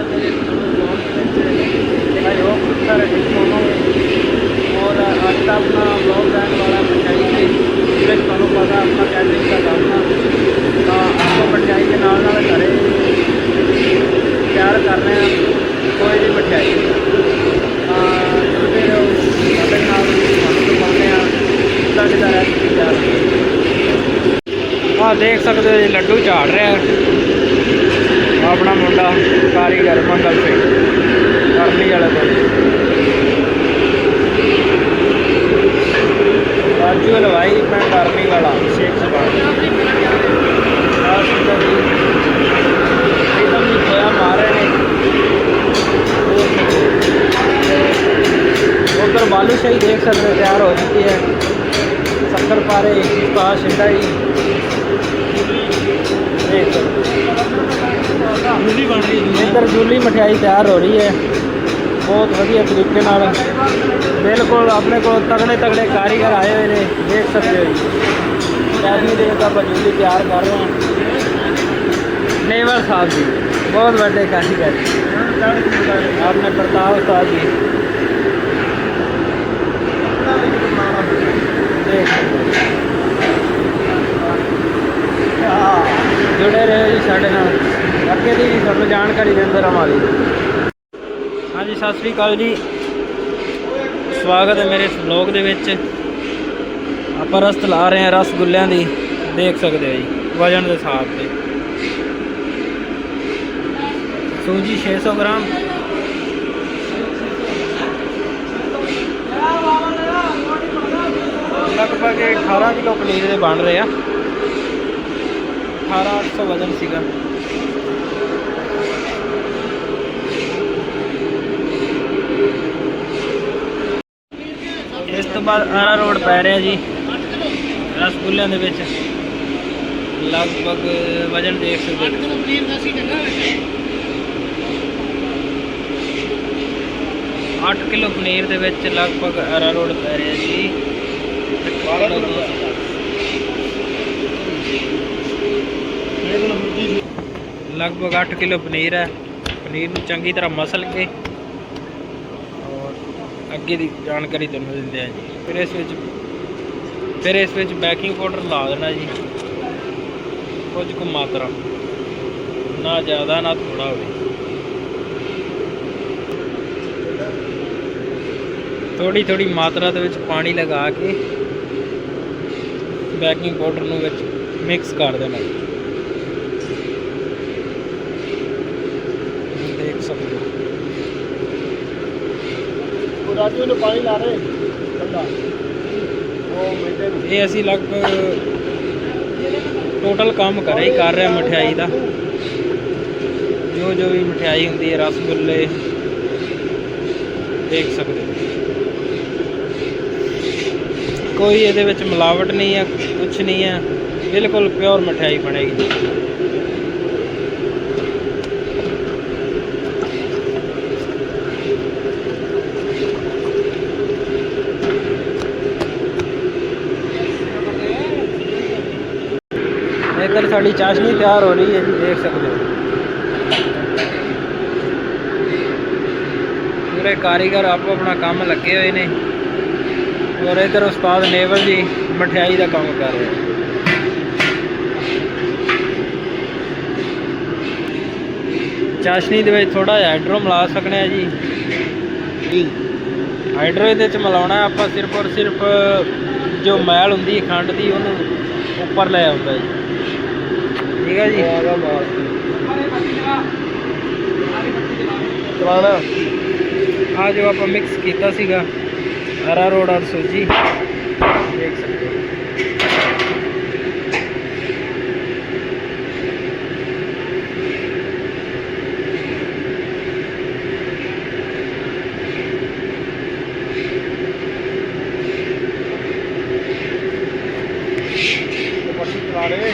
ਆ ਤਾਂ ਆਪਾਂ ਮਠਿਆਈ ਦੇ ਨਾਲ ਨਾਲ ਘਰੇ ਤਿਆਰ ਕਰ ਰਹੇ ਹਾਂ ਕੋਈ ਵੀ ਮਠਿਆਈ ਨਾਲ ਤੁਹਾਨੂੰ ਦਿਖਾਉਂਦੇ ਹਾਂ ਕਿੱਦਾਂ ਕਿੱਦਾਂ ਰੈਸਪੀ ਤਿਆਰ ਆ ਦੇਖ ਸਕਦੇ ਹੋ ਜੀ, ਲੱਡੂ ਝਾੜ ਰਿਹਾ। ਆਪਣਾ ਮੁੰਡਾ ਕਾਰੀਗਰ ਮੰਗਲ ਸਿੰਘ ਕਰਨੀ ਵਾਲੇ ਕੋਲ ਕੜਾਈ ਤਿਆਰ ਹੋ ਰਹੀ ਹੈ। ਬਹੁਤ ਵਧੀਆ ਤਰੀਕੇ ਨਾਲ ਬਿਲਕੁਲ ਆਪਣੇ ਕੋਲ ਤਗੜੇ ਤਗੜੇ ਕਾਰੀਗਰ ਆਏ ਹੋਏ ਨੇ, ਦੇਖ ਸਕਦੇ ਹੋ ਚਾਹੀ ਦੇ ਦਾ ਬਜੂਲੀ ਤਿਆਰ ਕਰ ਰਹੇ ਹਾਂ। ਨੇਵਰ ਸਾਹਿਬ ਜੀ, ਬਹੁਤ ਵੱਡੇ ਕਾਰੀਗਰ। ਆਪਨੇ ਪ੍ਰਤਾਪ ਸਾਹਿਬ ਜੀ। ਜੁੜੇ ਰਹੇ ਜੀ ਸਾਡੇ ਨਾਲ। ਅੱਗੇ ਦੀ ਤੁਹਾਨੂੰ ਜਾਣਕਾਰੀ ਦਿੰਦੇ ਰਹਾਂਗੇ। ਹਾਂਜੀ, ਸਤਿ ਸ੍ਰੀ ਅਕਾਲ ਜੀ। ਸਵਾਗਤ ਹੈ ਮੇਰੇ ਵਲੌਗ ਦੇ ਵਿੱਚ। ਆਪਾਂ ਰਸਤ ਲਾ ਰਹੇ ਹਾਂ ਰਸਗੁੱਲਿਆਂ ਦੀ। ਦੇਖ ਸਕਦੇ ਹੋ ਜੀ, ਵਜਨ ਦੇ ਹਿਸਾਬ ਤੇ। ਸੂਜੀ 600 ਗ੍ਰਾਮ। ਲਗਭਗ 18 ਕਿਲੋ ਪਨੀਰ ਦੇ ਬਣ ਰਹੇ ਆ। 18 800 ਵਜਨ ਸੀਗਾ। ਆਰਾ ਰੋਡ ਪੈ ਰਿਹਾ ਜੀ। ਰਸਗੁੱਲਿਆਂ ਦੇ ਵਿੱਚ। ਲਗਭਗ ਵਜ਼ਨ ਦੇਖ ਸਕਦੇ ਹੋ। 8 ਕਿਲੋ ਪਨੀਰ ਦੇ ਵਿੱਚ ਲਗਭਗ ਅਰਾ ਰੋਡ ਪੈ ਰਿਹਾ ਜੀ। 12 ਕਿਲੋ ਲਗਭਗ 8 ਕਿਲੋ ਪਨੀਰ ਹੈ। ਪਨੀਰ ਨੂੰ ਚੰਗੀ ਤਰ੍ਹਾਂ ਮਸਲ ਕੇ ਅੱਗੇ ਦੀ ਜਾਣਕਾਰੀ ਤੁਹਾਨੂੰ ਦਿੰਦੇ ਆ ਜੀ। ਫਿਰ ਇਸ ਵਿੱਚ ਫਿਰ ਇਸ ਵਿੱਚ ਬੇਕਿੰਗ ਪਾਊਡਰ ਲਾ ਦੇਣਾ ਜੀ। ਕੁਝ ਕੁ ਮਾਤਰਾ। ਨਾ ਜ਼ਿਆਦਾ, ਨਾ ਥੋੜਾ ਹੋਵੇ। ਥੋੜੀ ਥੋੜੀ ਮਾਤਰਾ ਦੇ ਵਿੱਚ ਪਾਣੀ ਲਗਾ ਕੇ ਬੇਕਿੰਗ ਪਾਊਡਰ ਨੂੰ ਵਿੱਚ ਮਿਕਸ ਕਰ ਦੇਣਾ ਦੇਖ ਸਕਦੇ ਹੋ ਰਾਜੂ ਨੂੰ ਪਾਣੀ ਲਾ ਰਹੇ। ਠੰਡਾ ਉਹ ਮੈਦੇ ਇਹ ਅਸੀਂ ਲਗਭਗ ਟੋਟਲ ਕੰਮ ਘਰੇ ਹੀ ਕਰ ਰਹੇ ਮਠਿਆਈ ਦਾ। ਜੋ ਜੋ ਵੀ ਮਠਿਆਈ ਹੁੰਦੀ ਹੈ ਰਸਗੁੱਲੇ ਦੇਖ ਸਕਦੇ ਹੋ। ਕੋਈ ਇਹਦੇ ਵਿੱਚ ਮਿਲਾਵਟ ਨਹੀਂ ਹੈ ਕੁਝ ਨਹੀਂ ਹੈ। ਬਿਲਕੁਲ ਪਿਓਰ ਮਠਿਆਈ ਬਣੇਗੀ ਇੱਧਰ ਸਾਡੀ ਚਾਸ਼ਨੀ ਤਿਆਰ ਹੋ ਰਹੀ ਹੈ ਜੀ ਦੇਖ ਸਕਦੇ ਹੋ। ਪੂਰੇ ਕਾਰੀਗਰ ਆਪੋ ਆਪਣਾ ਕੰਮ ਲੱਗੇ ਹੋਏ ਨੇ। ਔਰ ਇਧਰ ਉਸਤਾਦ ਨੇਵਲ ਜੀ ਮਠਿਆਈ ਦਾ ਕੰਮ ਕਰ ਰਹੇ ਨੇ। ਚਾਸ਼ਨੀ ਦੇ ਵਿੱਚ ਥੋੜਾ ਜਿਹਾ ਹਾਈਡਰੋ ਮਿਲਾ ਸਕਨੇ ਆ ਜੀ। ਹਾਈਡਰੋ ਇਹਦੇ ਚ ਮਿਲਾਉਣਾ ਆਪਾਂ ਸਿਰਫ ਔਰ ਸਿਰਫ ਜੋ ਮੈਲ ਹੁੰਦੀ ਹੈ ਖੰਡ ਦੀ ਉਹਨੂੰ ਉੱਪਰ ਲੈ ਆਉਂਦਾ ਜੀ। ਠੀਕ ਹੈ ਜੀ। ਚਲਾਣਾ ਆ ਜੋ ਆਪਾਂ ਮਿਕਸ ਕੀਤਾ ਸੀਗਾ। ਹਰਾ ਰੋਡ ਔਰ ਸੂਜੀ। ਦੇਖ ਸਕਦੇ ਹੋ ਪੱਟੀ ਚਲਾ ਰਹੇ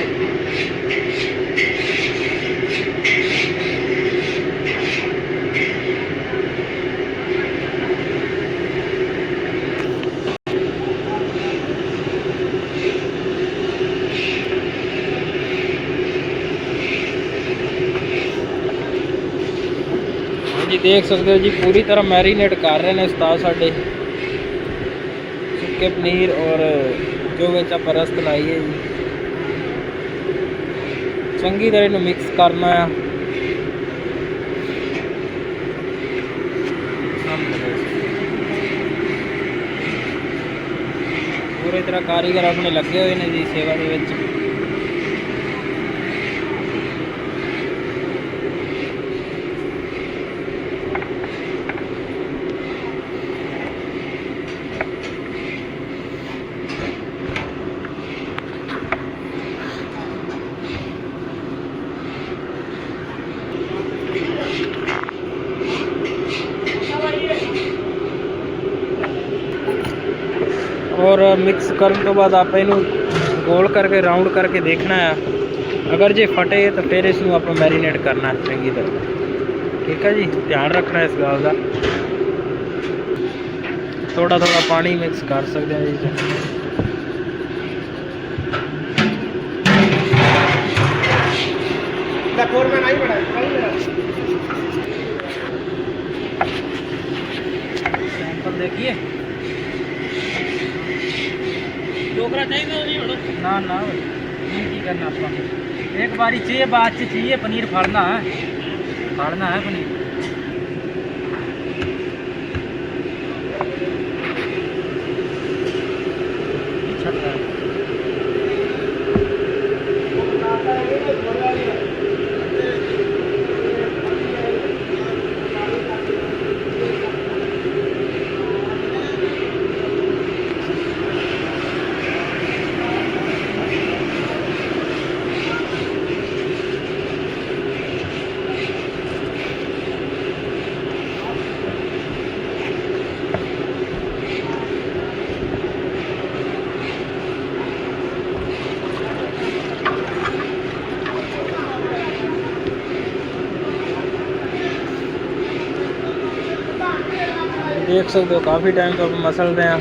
ਜੀ ਦੇਖ ਸਕਦੇ ਹੋ ਜੀ, ਪੂਰੀ ਤਰ੍ਹਾਂ ਮੈਰੀਨੇਟ ਕਰ ਰਹੇ ਨੇ ਉਸਤਾਦ ਸਾਡੇ। ਸੁੱਕੇ ਪਨੀਰ ਔਰ ਜੋ ਵਿੱਚ ਆਪਾਂ ਰਸਤ ਲਾਈ ਹੈ ਜੀ। ਚੰਗੀ ਤਰ੍ਹਾਂ ਇਹਨੂੰ ਮਿਕਸ ਕਰਨਾ ਆ। ਪੂਰੀ ਤਰ੍ਹਾਂ ਕਾਰੀਗਰ ਆਪਣੇ ਲੱਗੇ ਹੋਏ ਨੇ ਜੀ ਸੇਵਾ ਦੇ ਵਿੱਚ। ਔਰ ਮਿਕਸ ਕਰਨ ਤੋਂ ਬਾਅਦ ਆਪਾਂ ਇਹਨੂੰ ਗੋਲ ਕਰਕੇ ਰਾਉਂਡ ਕਰਕੇ ਦੇਖਣਾ ਆ। ਅਗਰ ਜੇ ਫਟੇ, ਤਾਂ ਫਿਰ ਇਸ ਨੂੰ ਆਪਾਂ ਮੈਰੀਨੇਟ ਕਰਨਾ ਚੰਗੀ ਤਰ੍ਹਾਂ। ਠੀਕ ਹੈ ਜੀ? ਧਿਆਨ ਰੱਖਣਾ ਇਸ ਗੱਲ ਦਾ। ਥੋੜਾ ਥੋੜਾ ਪਾਣੀ ਮਿਕਸ ਕਰ ਸਕਦੇ ਹਾਂ ਜੀ દેખીએ છોકરા चाहिए तो नहीं बड़ो ना ना की करना आपका एक बारी चाहिए बात से चाहिए पनीर फाड़ना है फाड़ना है पनीर ਦੇਖ ਸਕਦੇ ਹੋ, ਕਾਫੀ ਟਾਈਮ ਤੋਂ ਆਪਾਂ ਮਸਲਦੇ ਆ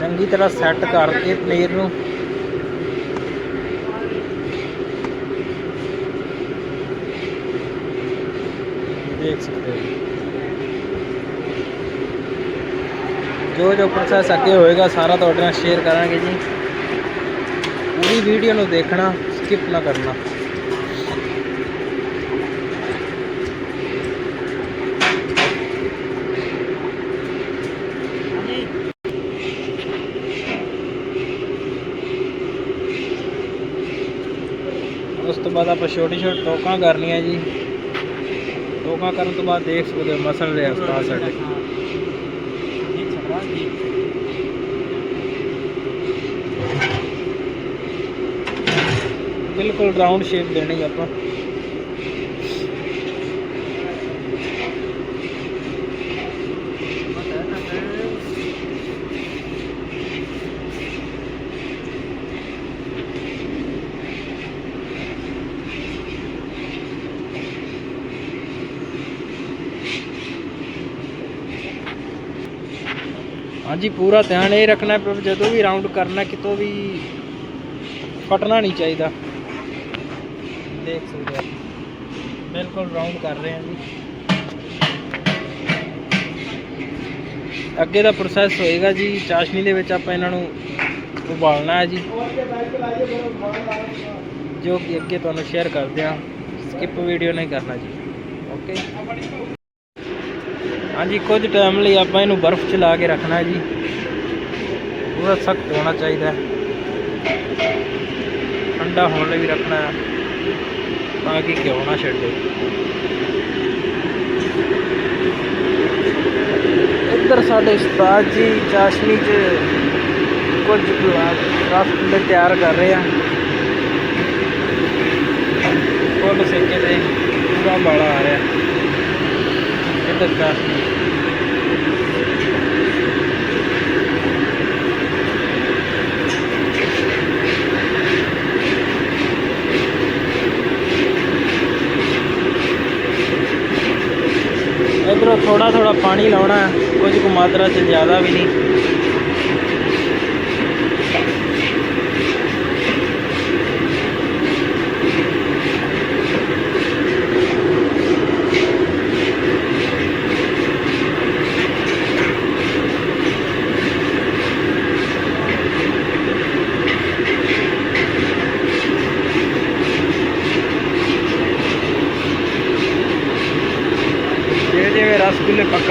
ਚੰਗੀ ਤਰ੍ਹਾਂ ਸੈੱਟ ਕਰਕੇ ਪਨੀਰ ਨੂੰ। ਦੇਖ ਸਕਦੇ ਹੋ। ਜੋ ਜੋ ਪ੍ਰੋਸੈਸ ਅੱਗੇ ਹੋਏਗਾ, ਸਾਰਾ ਤੁਹਾਡੇ ਨਾਲ ਸ਼ੇਅਰ ਕਰਾਂਗੇ ਜੀ। ਪੂਰੀ ਵੀਡੀਓ ਨੂੰ ਦੇਖਣਾ ਸਕਿਪ ਨਾ ਕਰਨਾ ਉਸ ਤੋਂ ਬਾਅਦ ਆਪਾਂ ਛੋਟੀ ਛੋਟੀ ਟੋਕਾਂ ਕਰਨੀਆਂ ਜੀ। ਟੋਕਾਂ ਕਰਨ ਤੋਂ ਬਾਅਦ ਦੇਖ ਸਕਦੇ ਹੋ ਮਸਲ ਰਿਹਾ ਉਸਤਾਦ ਸਾਡੇ। ਬਿਲਕੁਲ ਰਾਉਂਡ ਸ਼ੇਪ ਦੇਣੀ ਆਪਾਂ। ਹਾਂਜੀ, ਪੂਰਾ ਧਿਆਨ ਇਹ ਰੱਖਣਾ ਹੈ ਜਦੋਂ ਵੀ ਰਾਉਂਡ ਕਰਨਾ ਕਿਤੋਂ ਵੀ ਫਟਣਾ ਨਹੀਂ ਚਾਹੀਦਾ। ਦੇਖ ਸਕਦੇ ਹੋ ਬਿਲਕੁਲ ਰਾਉਂਡ ਕਰ ਰਹੇ ਹਾਂ ਜੀ। ਅੱਗੇ ਦਾ ਪ੍ਰੋਸੈਸ ਹੋਏਗਾ ਜੀ। ਚਾਸ਼ਨੀ ਦੇ ਵਿੱਚ ਆਪਾਂ ਇਹਨਾਂ ਨੂੰ ਉਬਾਲਣਾ ਹੈ ਜੀ। ਜੋ ਕਿ ਅੱਗੇ ਤੁਹਾਨੂੰ ਸ਼ੇਅਰ ਕਰਦੇ ਹਾਂ। ਸਕਿਪ ਵੀਡੀਓ ਨਹੀਂ ਕਰਨਾ ਜੀ। ਓਕੇ ਹਾਂਜੀ, ਕੁਝ ਟਾਈਮ ਲਈ ਆਪਾਂ ਇਹਨੂੰ ਬਰਫ਼ 'ਚ ਲਾ ਕੇ ਰੱਖਣਾ ਜੀ। ਪੂਰਾ ਸਖਤ ਹੋਣਾ ਚਾਹੀਦਾ। ਠੰਡਾ ਹੋਣ ਲਈ ਵੀ ਰੱਖਣਾ ਤਾਂ ਕਿ ਘਿਓ ਨਾ ਛੱਡੇ ਇੱਧਰ ਸਾਡੇ ਉਸਤਾਦ ਜੀ ਚਾਸ਼ਨੀ 'ਚ ਕੁਝ ਰਸਗੁੱਲੇ ਤਿਆਰ ਕਰ ਰਹੇ ਆ। ਫੁੱਲ ਸੇਕੇ ਤੇ ਪੂਰਾ ਬਾਲਾ ਆ ਰਿਹਾ। ਇੱਧਰ ਇਧਰੋਂ ਥੋੜਾ ਥੋੜਾ ਪਾਣੀ ਲਾਉਣਾ ਹੈ, ਕੁਝ ਕੁ ਮਾਤਰਾ ਚ ਜ਼ਿਆਦਾ ਵੀ ਨਹੀਂ।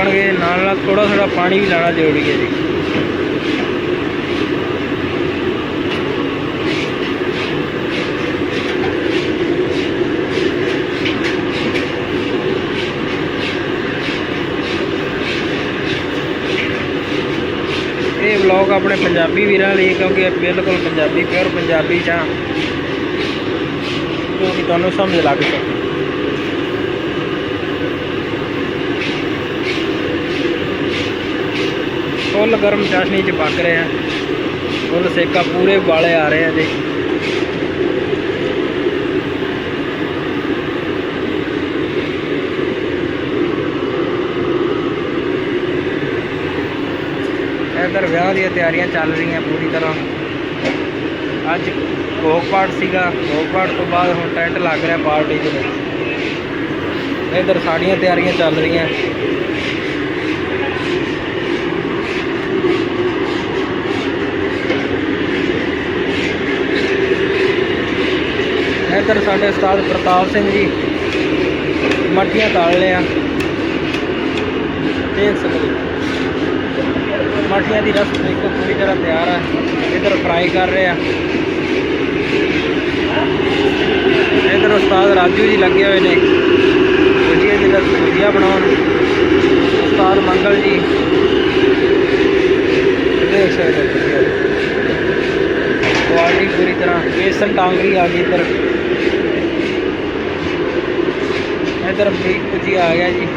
ਰਸਗੁੱਲੇ ਨਾਲ ਨਾਲ ਥੋੜਾ ਥੋੜਾ ਪਾਣੀ ਵੀ ਲਾਣਾ ਜ਼ਰੂਰੀ ਹੈ ਜੀ। ਇਹ ਵਲੌਗ ਆਪਣੇ ਪੰਜਾਬੀ ਵੀਰਾਂ ਲਈ, ਕਿਉਂਕਿ ਬਿਲਕੁਲ ਪੰਜਾਬੀ ਪਿਓਰ ਪੰਜਾਬੀ ਜਾਂ ਆ। ਕਿਉਂਕਿ ਤੁਹਾਨੂੰ ਸਮਝ ਲੱਗ ਸਕੇ। ਫੁੱਲ ਗਰਮ ਚਾਸ਼ਨੀ ਚ ਪੱਕ ਰਹੇ ਆ ਫੁੱਲ ਸੇਕਾ ਪੂਰੇ ਵਾਲੇ ਆ ਰਹੇ ਆ ਜੀ ਇੱਧਰ ਵਿਆਹ ਦੀਆਂ ਤਿਆਰੀਆਂ ਚੱਲ ਰਹੀਆਂ ਪੂਰੀ ਤਰ੍ਹਾਂ ਅੱਜ ਭੋਗ ਪਾਠ ਸੀਗਾ ਭੋਗ ਪਾਠ ਤੋਂ ਬਾਅਦ ਹੁਣ ਟੈਂਟ ਲੱਗ ਰਿਹਾ ਪਾਰਟੀ ਦੇ ਵਿੱਚ ਇੱਧਰ ਸਾਡੀਆਂ ਤਿਆਰੀਆਂ ਚੱਲ ਰਹੀਆਂ ਇੱਧਰ ਸਾਡੇ ਉਸਤਾਦ ਪ੍ਰਤਾਪ ਸਿੰਘ ਜੀ ਮੱਠੀਆਂ ਤਾਲ ਲਿਆ ਦੇਖ ਸਕਦੇ ਮੱਠੀਆਂ ਦੀ ਰਸ ਦੇਖੋ, ਪੂਰੀ ਤਰ੍ਹਾਂ ਤਿਆਰ ਹੈ ਇੱਧਰ ਫਰਾਈ ਕਰ ਰਹੇ ਆ। ਇਧਰ ਉਸਤਾਦ ਰਾਜੂ ਜੀ ਲੱਗੇ ਹੋਏ ਨੇ। ਭੁਜੀਆ ਦੀ ਰਸ ਭੁਜੀਆ ਬਣਾਉਣ। ਉਸਤਾਦ ਮੰਗਲ ਜੀ। ਦੇਖ ਸਕਦੇ ਹੋ ਕੁਆਲਿਟੀ ਪੂਰੀ ਤਰ੍ਹਾਂ ਬੇਸਨ ਟਾਂਗਰੀ ਆ ਗਈ ਇੱਧਰ। ਇੱਧਰ ਬਰੀਕ ਭੁਜੀਆ ਆ ਗਿਆ ਜੀ।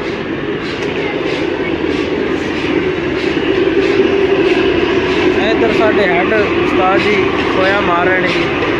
ਇੱਧਰ ਸਾਡੇ ਹੈਡ ਉਸਤਾਦ ਜੀ ਖੋਇਆ ਮਾਰ ਰਹੇ ਨੇ ਜੀ।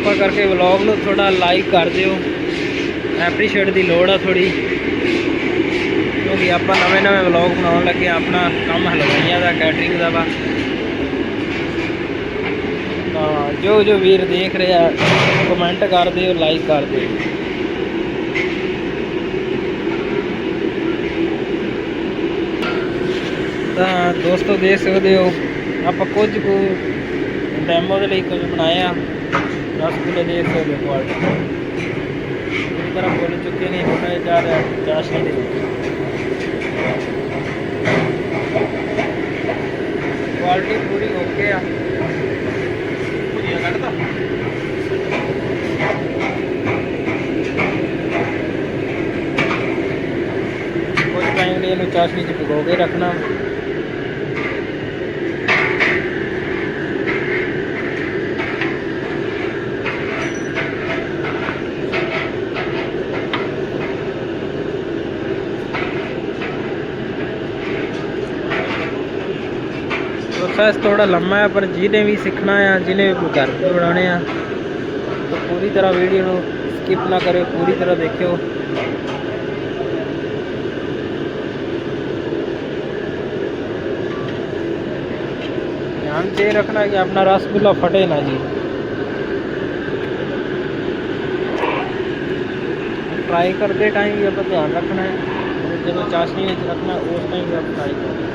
ਕਿਰਪਾ ਕਰਕੇ ਵਲੌਗ ਨੂੰ ਥੋੜਾ ਲਾਈਕ ਕਰ ਦਿਓ। ਐਪਰੀਸ਼ੀਏਟ ਦੀ ਲੋੜ ਆ ਥੋੜੀ ਕਿਉਂਕਿ ਆਪਾਂ ਨਵੇਂ ਨਵੇਂ ਵਲੌਗ ਬਣਾਉਣ ਲੱਗੇ ਹਾਂ, ਆਪਣਾ ਕੰਮ ਹਲਵਾਈਆਂ ਦਾ ਕੈਟਰਿੰਗ ਦਾ ਵਾ। ਤਾਂ ਜੋ ਜੋ ਵੀਰ ਦੇਖ ਰਿਹਾ ਕਮੈਂਟ ਕਰ ਦਿਓ ਲਾਈਕ ਕਰ ਦਿਓ। ਤਾਂ ਦੋਸਤੋ ਦੇਖ ਸਕਦੇ ਹੋ ਆਪਾਂ ਕੁਝ ਕੁ ਡੈਮੋ ਦੇ ਲਈ ਕੁਝ ਬਣਾਇਆ ਰਸਗੁੱਲੇ ਦੇਖ ਸਕਦੇ ਹੋ ਕੁਆਲਿਟੀ ਪੂਰੀ ਤਰ੍ਹਾਂ ਫੁੱਲ ਚੁੱਕੇ ਨੇ ਹੁਣ ਇਹ ਜਾ ਰਿਹਾ ਚਾਸ਼ਨੀ ਦੇ ਵਿੱਚ। ਕੁਆਲਿਟੀ ਪੂਰੀ ਓਕੇ ਆ। ਭੁਜੀਆ ਕੱਢਦਾ ਕੁਝ ਟਾਈਮ ਲਈ ਇਹਨੂੰ ਚਾਸ਼ਨੀ 'ਚ ਭਿਗੋ ਕੇ ਰੱਖਣਾ। ਪ੍ਰੋਸੈਸ ਥੋੜਾ ਲੰਮਾ ਹੈ ਪਰ ਜਿਹਨੇ ਵੀ ਸਿੱਖਣਾ ਆ ਜਿਹਨੇ ਵੀ ਘਰ ਤੇ ਬਣਾਉਣੇ ਆ ਤਾਂ ਪੂਰੀ ਤਰ੍ਹਾਂ ਵੀਡੀਓ ਨੂੰ ਸਕਿਪ ਨਾ ਕਰਿਓ ਪੂਰੀ ਤਰ੍ਹਾਂ ਦੇਖਿਓ ध्यान से रखना कि अपना रसगुल्ला फटे ना जी फ्राई करते टाइम भी ਆਪਾਂ ਧਿਆਨ ਰੱਖਣਾ ਹੈ ਔਰ ਜਦੋਂ ਚਾਸ਼ਨੀ ਵਿੱਚ ਰੱਖਣਾ ਉਸ ਟਾਈਮ ਵੀ ਆਪਾਂ ਫਰਾਈ ਕਰਨਾ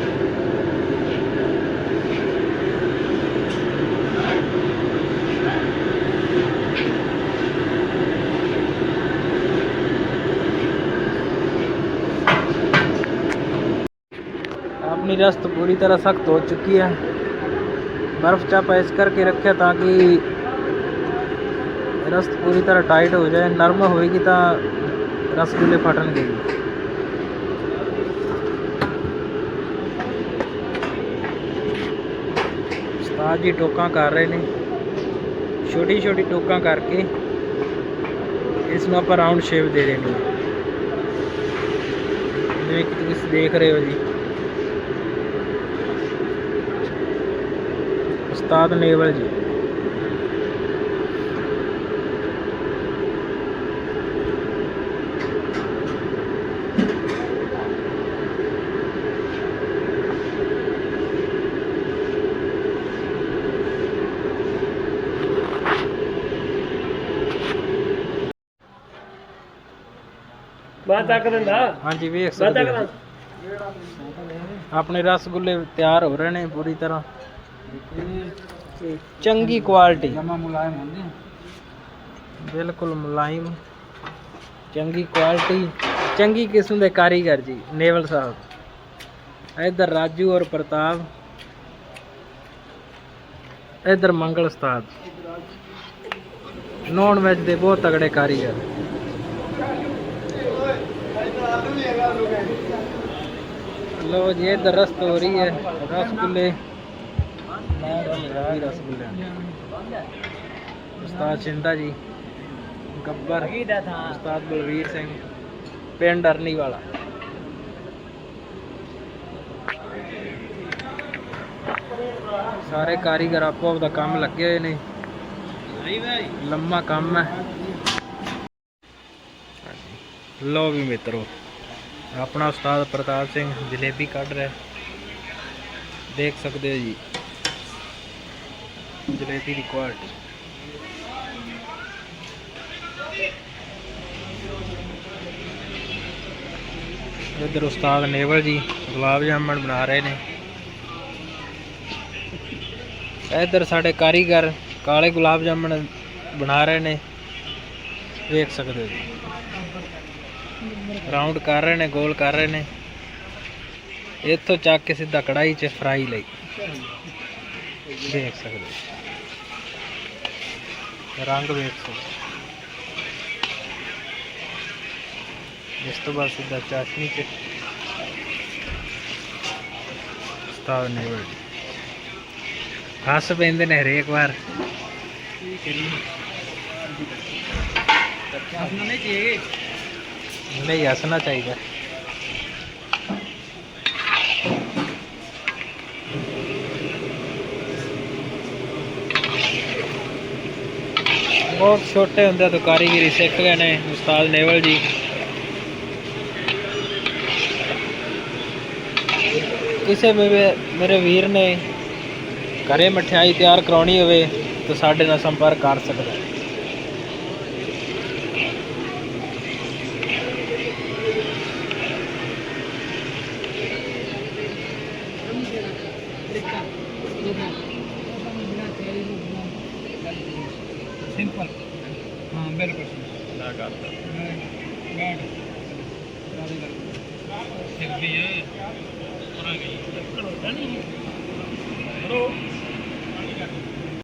की रस्त पूरी तरह सख्त हो चुकी है। बर्फ़ चाप ऐसे करके रखे ताकि रस्त पूरी तरह टाइट हो जाए। नरम होएगी तो रसगुल्ले फटन गए। उस्ताद जी टोक कर रहे ने। छोटी छोटी टोका करके इसमें आप राउंड शेप दे देनी जिम्मे कि देख रहे हो जी। ਉਸਤਾਦ ਨੇਵਲ ਜੀ। ਮੈਂ ਤੱਕ ਦਿੰਦਾ? ਹਾਂਜੀ ਵੇਖ ਸਕਦੇ ਆਪਣੇ ਰਸਗੁੱਲੇ ਤਿਆਰ ਹੋ ਰਹੇ ਨੇ ਪੂਰੀ ਤਰ੍ਹਾਂ। ਚੰਗੀ ਕੁਆਲਿਟੀ ਜਮਾ ਮੁਲਾਇਮ ਹੁੰਦੀ ਬਿਲਕੁਲ ਮੁਲਾਇਮ। ਚੰਗੀ ਕੁਆਲਿਟੀ ਚੰਗੀ ਕਿਸਮ ਦੇ ਕਾਰੀਗਰ ਜੀ ਨੇਵਲ ਸਾਹਿਬ। ਇਧਰ ਰਾਜੂ ਔਰ ਪ੍ਰਤਾਪ। ਇਧਰ ਮੰਗਲ ਉਸਤਾਦ। ਨੌਨ ਵੈਜ ਦੇ ਬਹੁਤ ਤਗੜੇ ਕਾਰੀਗਰ। ਲੋ ਜੀ ਇਧਰ ਰਸਤ ਹੋ ਰਹੀ ਹੈ ਰਸਗੁੱਲੇ। ਵੀ ਰਸਗੁੱਲੇ ਉਸਤਾਦ ਚਿੰਦਾ ਜੀ, ਗੱਬਰ, ਉਸਤਾਦ ਬਲਵੀਰ ਸਿੰਘ, ਪਿੰਡ ਅਰਨੀ ਵਾਲਾ ਸਾਰੇ ਕਾਰੀਗਰ ਆਪੋ ਆਪਦਾ ਕੰਮ ਲੱਗੇ ਹੋਏ ਨੇ। ਲੰਮਾ ਕੰਮ ਹੈ। ਲੋ ਵੀ ਮਿੱਤਰੋ, ਆਪਣਾ ਉਸਤਾਦ ਪ੍ਰਤਾਪ ਸਿੰਘ ਜਲੇਬੀ ਕੱਢ ਰਿਹਾ। ਦੇਖ ਸਕਦੇ ਹੋ ਜੀ। ਜਲੇਬੀ ਦੀ ਕੁਆਲਿਟੀ ਇੱਧਰ ਉਸਤਾਦ ਨੇਵਲ ਜੀ ਗੁਲਾਬ ਜਾਮਣ ਬਣਾ ਰਹੇ ਨੇ। ਇੱਧਰ ਸਾਡੇ ਕਾਰੀਗਰ ਕਾਲੇ ਗੁਲਾਬ ਜਾਮਣ ਬਣਾ ਰਹੇ ਨੇ। ਦੇਖ ਸਕਦੇ ਹੋ ਜੀ। ਰਾਉਂਡ ਕਰ ਰਹੇ ਨੇ, ਗੋਲ ਕਰ ਰਹੇ ਨੇ। ਇੱਥੋਂ ਚੱਕ ਕੇ ਸਿੱਧਾ ਕੜਾਈ 'ਚ ਫਰਾਈ ਲਈ। ਦੇਖ ਸਕਦੇ ਹੋ। ਰੰਗ ਵੇਖ। ਇਸ ਤੋਂ ਬਾਅਦ ਸਿੱਧਾ ਚਾਸ਼ਨੀ 'ਚ ਸਤਾਵ ਨੇਵਲ ਹੱਸ ਪੈਂਦੇ ਨੇ ਹਰੇਕ ਵਾਰ। ਨਹੀਂ ਹੱਸਣਾ ਚਾਹੀਦਾ। ਬਹੁਤ ਛੋਟੇ ਹੁੰਦੇ ਤੋਂ ਕਾਰੀਗਰੀ ਸਿੱਖ ਗਏ ਨੇ, ਉਸਤਾਦ ਨੇਵਲ ਜੀ। ਕਿਸੇ ਵੀ, ਮੇਰੇ ਵੀਰ ਨੇ ਘਰੇ ਮਠਿਆਈ ਤਿਆਰ ਕਰਾਉਣੀ ਹੋਵੇ ਤਾਂ ਸਾਡੇ ਨਾਲ ਸੰਪਰਕ ਕਰ ਸਕਦਾ।